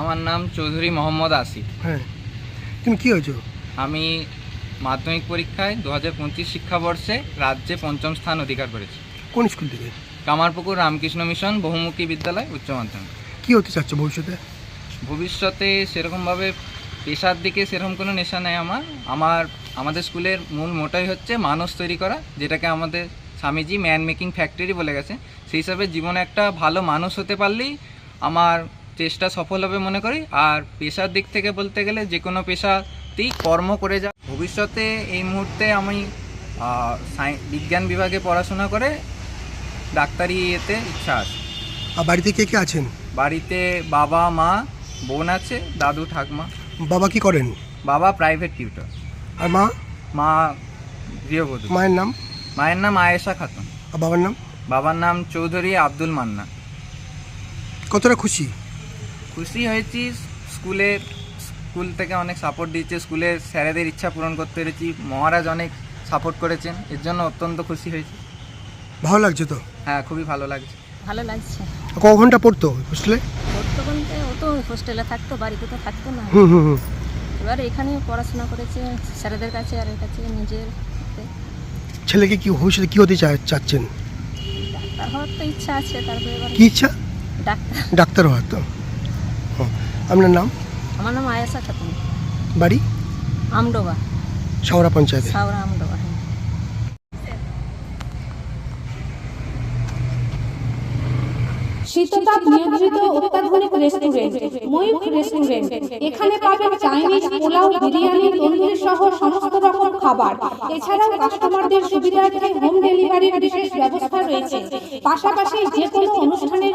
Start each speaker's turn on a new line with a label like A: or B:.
A: আমার নাম চৌধুরী মোহাম্মদ আসিফ।
B: হ্যাঁ। তুমি কি হয়েছো?
A: আমি মাধ্যমিক পরীক্ষায় দু হাজার পঁচিশ শিক্ষাবর্ষে রাজ্যে পঞ্চম স্থান অধিকার করেছি।
B: কোন স্কুল থেকে?
A: কামারপুকুর রামকৃষ্ণ মিশন বহুমুখী বিদ্যালয় উচ্চ মাধ্যমিক।
B: কি হতে চাচ্ছ ভবিষ্যতে?
A: ভবিষ্যতে সেরকমভাবে পেশার দিকে সেরকম কোনো নেশা নেই আমার। আমার আমাদের স্কুলের মূল মোটাই হচ্ছে মানুষ তৈরি করা যেটাকে আমাদের স্বামীজি ম্যান মেকিং ফ্যাক্টরি বলে গেছে। সেই হিসাবে জীবনে একটা ভালো মানুষ হতে পারলেই আমার চেষ্টা সফল হবে মনে করি। আর পেশার দিক থেকে বলতে গেলে যে কোনো পেশাতেই কর্ম করে যা ভবিষ্যতে এই মুহূর্তে আমি বিজ্ঞান বিভাগে পড়াশোনা করে ডাক্তারি এতে ইচ্ছা আছে।
B: আর বাড়িতে কে কে আছেন?
A: বাড়িতে বাবা মা বোন আছে দাদু ঠাকমা।
B: বাবা কি করেন?
A: বাবা প্রাইভেট টিউটর
B: আর মা?
A: মা গৃহবধূ।
B: মায়ের নাম?
A: মায়ের নাম আয়েশা খাতুন।
B: আর বাবার নাম?
A: বাবার নাম চৌধুরী আব্দুল মান্না।
B: কতটা খুশি?
A: খুশি হয়েছি স্কুলে স্কুল থেকে অনেক সাপোর্ট দিয়েছে স্কুলের স্যারেদের ইচ্ছা পূরণ করতে পেরেছি মহারাজ অনেক সাপোর্ট করেছেন এর জন্য অত্যন্ত খুশি হয়েছি।
B: ভালো লাগছে তো?
A: হ্যাঁ খুবই ভালো লাগছে।
C: ভালো লাগছে।
B: ক ঘণ্টা পড়তো হোস্টেলে
C: পড়তো বলতে ও তো হোস্টেলে থাকতো বাড়িতে তো থাকতো না।
B: হুম হুম হুম।
C: এবার এখানে পড়াশোনা করেছে স্যারেদের কাছে আর এর কাছে নিজের
B: ছেলেকে কি ভবিষ্যতে কি হতে চাচ্ছেন?
C: ডাক্তার হওয়ার তো ইচ্ছা আছে তারপরে এবার
B: কি ইচ্ছা?
C: ডাক্তার।
B: ডাক্তার হওয়ার তো। আপনার নাম?
C: আমার নাম আয়াসা খাতুন।
B: বাড়ি?
C: আমডোবা।
B: শাওরা পঞ্চায়েতে।
C: সাউরা আমডোবা হ্যাঁ।
D: শীততাপ নিয়ন্ত্রিত অত্যাধুনিক রেস্টুরেন্ট ময়ূখ রেস্টুরেন্ট এখানে পাবেন চাইনিজ পোলাও বিরিয়ানি তন্দুরি সহ সমস্ত রকম খাবার। এছাড়াও কাস্টমারদের সুবিধার্থে হোম ডেলিভারির বিশেষ ব্যবস্থা রয়েছে। পাশাপাশি যে কোনো অনুষ্ঠানের